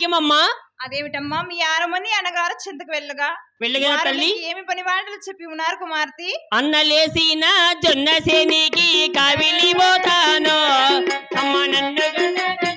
మహాభాగ్యమమ్మా అదేమిటమ్మా? మీ ఆరమని అనగారు చింతకు వెళ్ళగా. వెళ్ళగల వారు తల్లి. ఏమి పని వాటలు చెప్పి ఉన్నారు కుమార్తె? అన్నలేసిన జొన్న సేనికి కావిలి పోతాను. అమ్మ నన్ను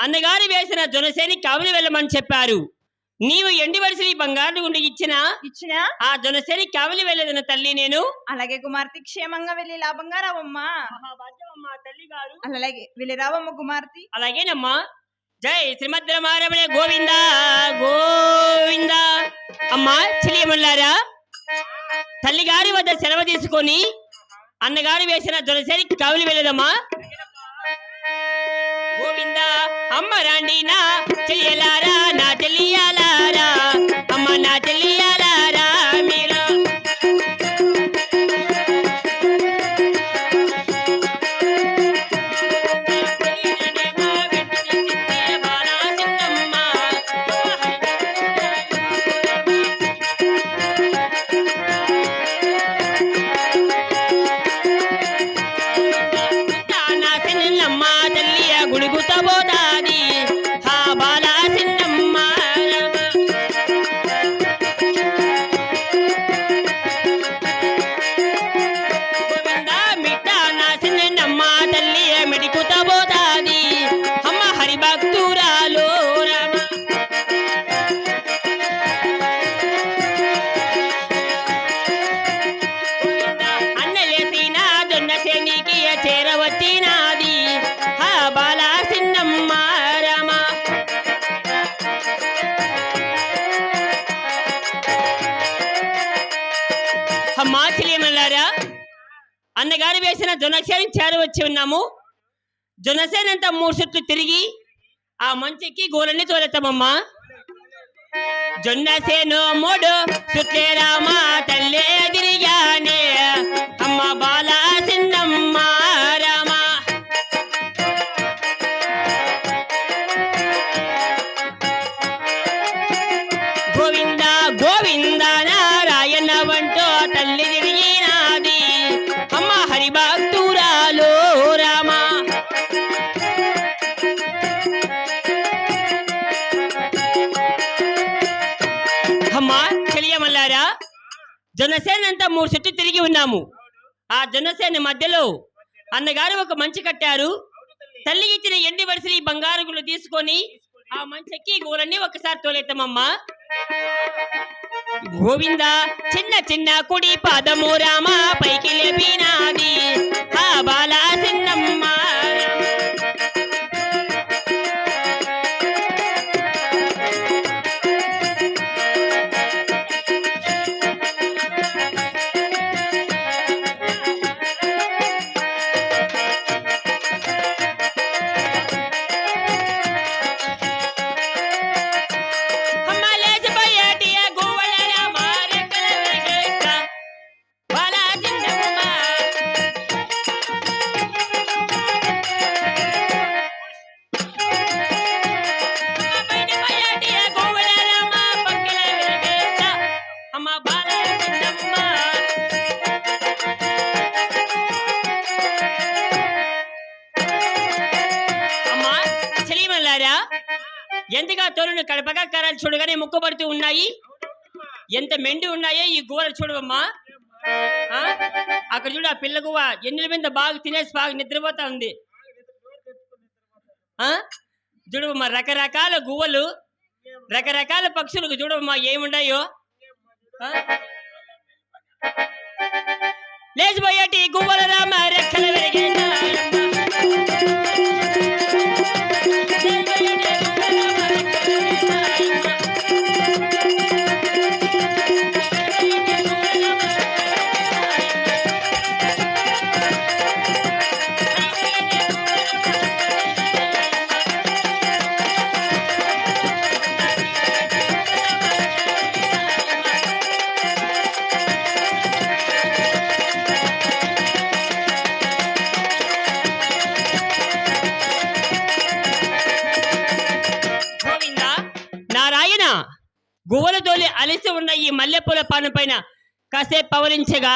అన్నగారు వేసిన జొనసేని కావిలి వెళ్ళమని చెప్పారు. నీవు ఎండి బంగారు గుండు ఇచ్చిన? ఇచ్చిన? ఆ జొనసేని కావిలి వెళ్ళదన్న తల్లి నేను. అలాగే కుమార్తె క్షేమంగా వెళ్ళి లాభంగా రావమ్మా. తల్లి గారు అలాగే వెళ్ళి రావమ్మ కుమార్తె. అలాగేనమ్మా. జై శ్రీమద్ రమారమణ గోవింద గోవింద. అమ్మా చెలియమల్లారా? తల్లిగారి వద్ద సెలవు తీసుకొని అన్నగారు వేసిన జొలసేరి కావులు వెళ్ళదమ్మా. గోవింద అమ్మ రాండి నా చెయ్యలారా నా చెల్లియాలారా అమ్మ నా చెల్లియాలారా అమ్మా అన్నగారు వేసిన చారు వచ్చి ఉన్నాము. జొన్నసేన మూడు చుట్లు తిరిగి ఆ మంచికి గోలన్నీ తోలెత్తామమ్మా. జొన్నసేను మూడు చుట్లే రామ తల్లే తిరిగానే. అమ్మ బాల జనసేన అంతా మూడు చుట్టూ తిరిగి ఉన్నాము. ఆ జొన్నసేన మధ్యలో అన్నగారు ఒక మంచి కట్టారు. తల్లి ఇచ్చిన ఎండి వడిసలు బంగారు గుళ్ళు తీసుకొని ఆ మంచెక్కి గోలన్నీ ఒకసారి తోలెత్తమమ్మా గోవింద చిన్న చిన్న కుడి పాదము రామ పైకి లేపినాది. ఆ బాలా చిన్నమ్మ. ఎంతగా తోలును కడపగా కరాలు చూడగానే ముక్కబడుతూ ఉన్నాయి. ఎంత మెండి ఉన్నాయో ఈ గువలు చూడవమ్మా. అక్కడ చూడు ఆ పిల్ల గువ ఎన్నుల మీద బాగా తినేసి బాగా నిద్రపోతా ఉంది. ఆ? చూడవమ్మా రకరకాల గువ్వలు రకరకాల పక్షులకు చూడవమ్మా ఏముండాయో. లేచిపోయేటి గువ్వల రామ రెక్కల అలిసి పైన కాసేపు పవరించగా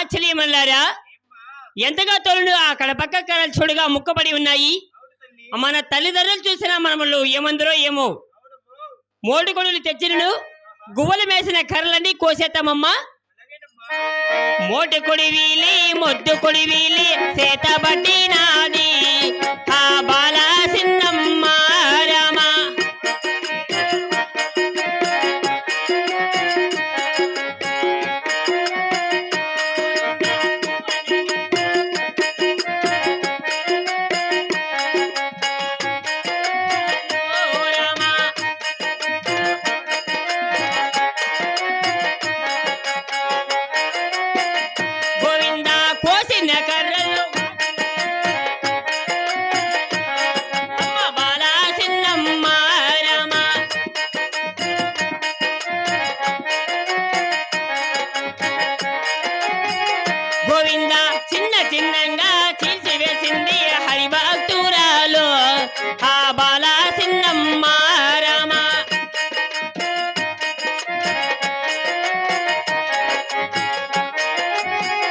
అమ్మా ఎంతగా తోలుడు ఆ కడపక్క కళలు చూడగా ముక్కబడి ఉన్నాయి? మన తల్లిదండ్రులు చూసిన మనములు ఏమందరో ఏమో. మోటు కొడులు తెచ్చినను గువ్వలు మేసిన కర్రలన్నీ కోసేద్దామమ్మా. మోటి కొడి వీలి మొద్దు కొడి వీలి సేత బట్టి నాది.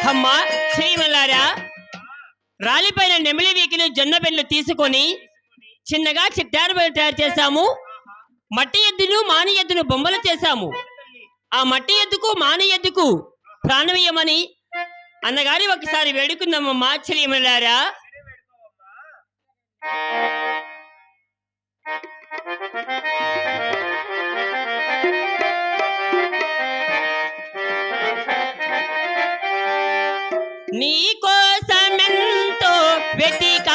అమ్మా చేయమల్లారా రాలిపైన నెమిలి వీకిని జొన్న బెండ్లు తీసుకొని చిన్నగా చిట్టారు తయారు చేశాము. మట్టి ఎద్దును మాని ఎద్దును బొమ్మలు చేశాము. ఆ మట్టి ఎద్దుకు మాని ఎద్దుకు ప్రాణవీయమని అన్నగారి ఒకసారి వేడుకుందామమ్మా శ్రీమల్లారా నీ కోసమెంతో వెతిక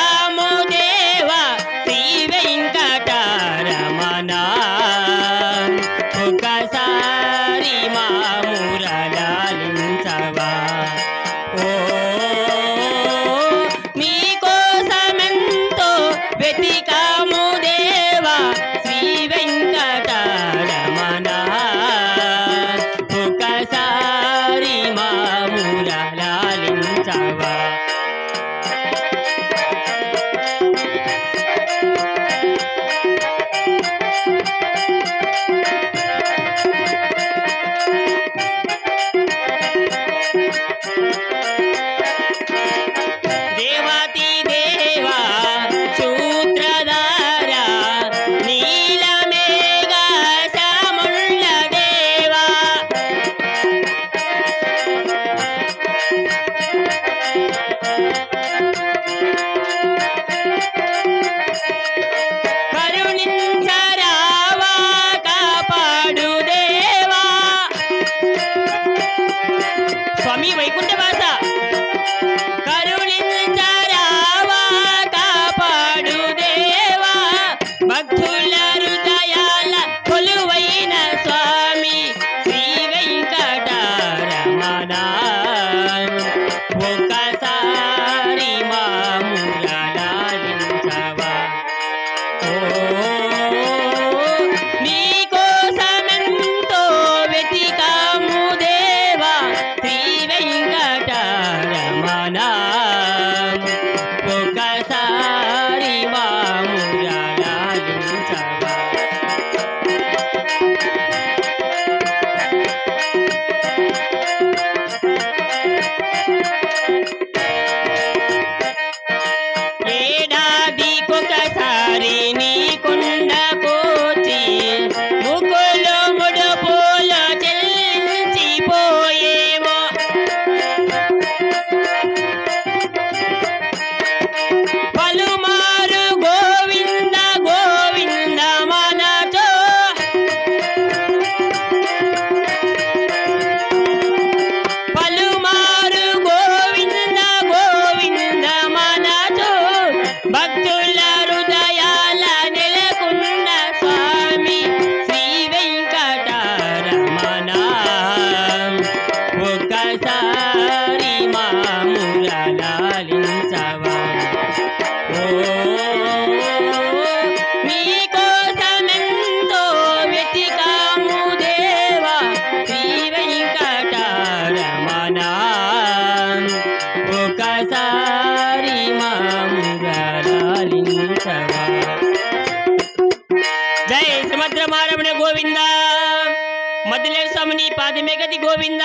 స్వామిని మెగది గోవింద.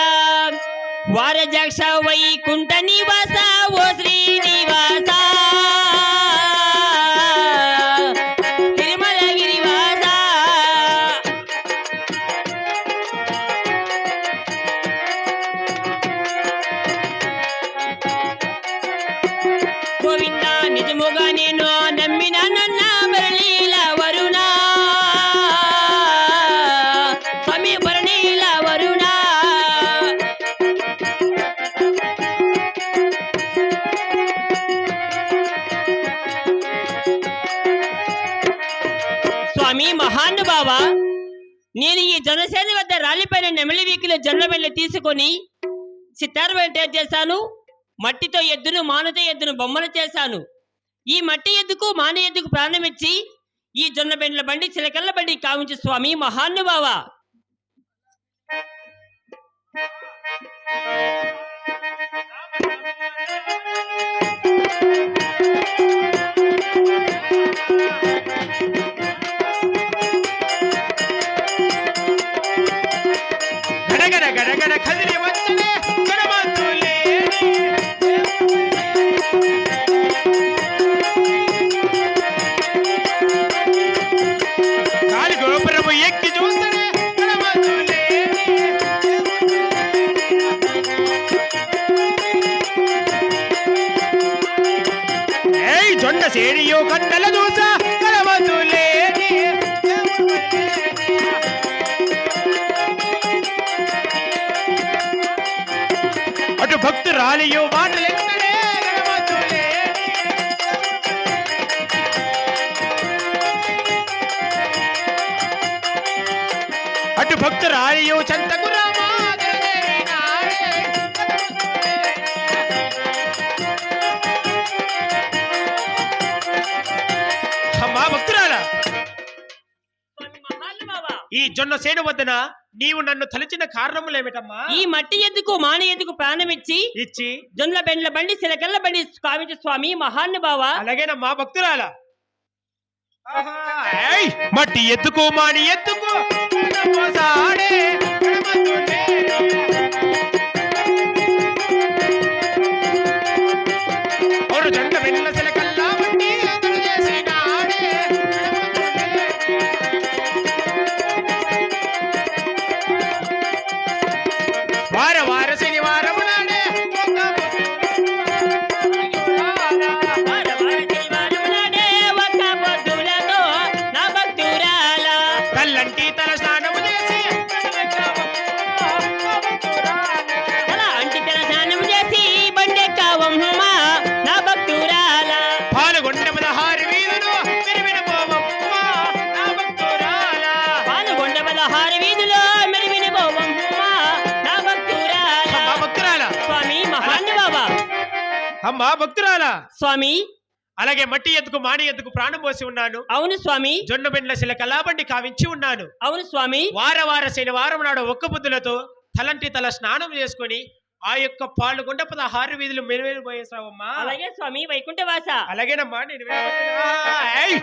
వారజాక్ష వైకుంఠ నివాస ఓ శ్రీనివాస స్వామి మహానుభావ నేను ఈ జనసేన వద్ద రాలిపోయిన నెమలి వీకిలో జొన్న తీసుకొని సితార్ తయారు చేశాను. మట్టితో ఎద్దును మానతో ఎద్దును బొమ్మలు చేశాను. ఈ మట్టి ఎద్దుకు మాన ఎద్దుకు ప్రాణమిచ్చి ఈ జొన్న బెండ్ల బండి చిలకల్ల బండి కావించు స్వామి మహానుభావ ఏయ్ సేడియో కట్టల దూస అటు భక్తురాలియో మాటలెన్నడే గడమంతులే అటు భక్తురాలియో చంతకు ఈ జొన్న సేను వద్దన నీవు నన్ను తలిచిన కారణములేమిటమ్మా ఈ మట్టి ఎద్దుకు మాన ఎద్దుకు ప్రాణమిచ్చి ఇచ్చి? జొన్న బెండ్ల బండి చిలకల్ల బండి కావించు స్వామి మహానుభావ అలాగేనమ్మా భక్తురాల! మట్టి ఎత్తుకో మాని ఎత్తుకో అమ్మా భక్తురాల? స్వామి. అలాగే మట్టి ఎత్తుకు మాని ఎత్తుకు ప్రాణం పోసి ఉన్నాను. అవును స్వామి. జొన్న బెండ్ల శిల కళాబండి కావించి ఉన్నాను. అవును స్వామి. వార వార శనివారం నాడు ఒక్క బుద్ధులతో తలంటి తల స్నానం చేసుకొని ఆ యొక్క పాల్గొండ పదహారు వీధులు మెరువేలు పోయేసావమ్మా. అలాగే స్వామి వైకుంఠవాస. అలాగేనమ్మా నేను వినవచ్చునా? ఏయ్,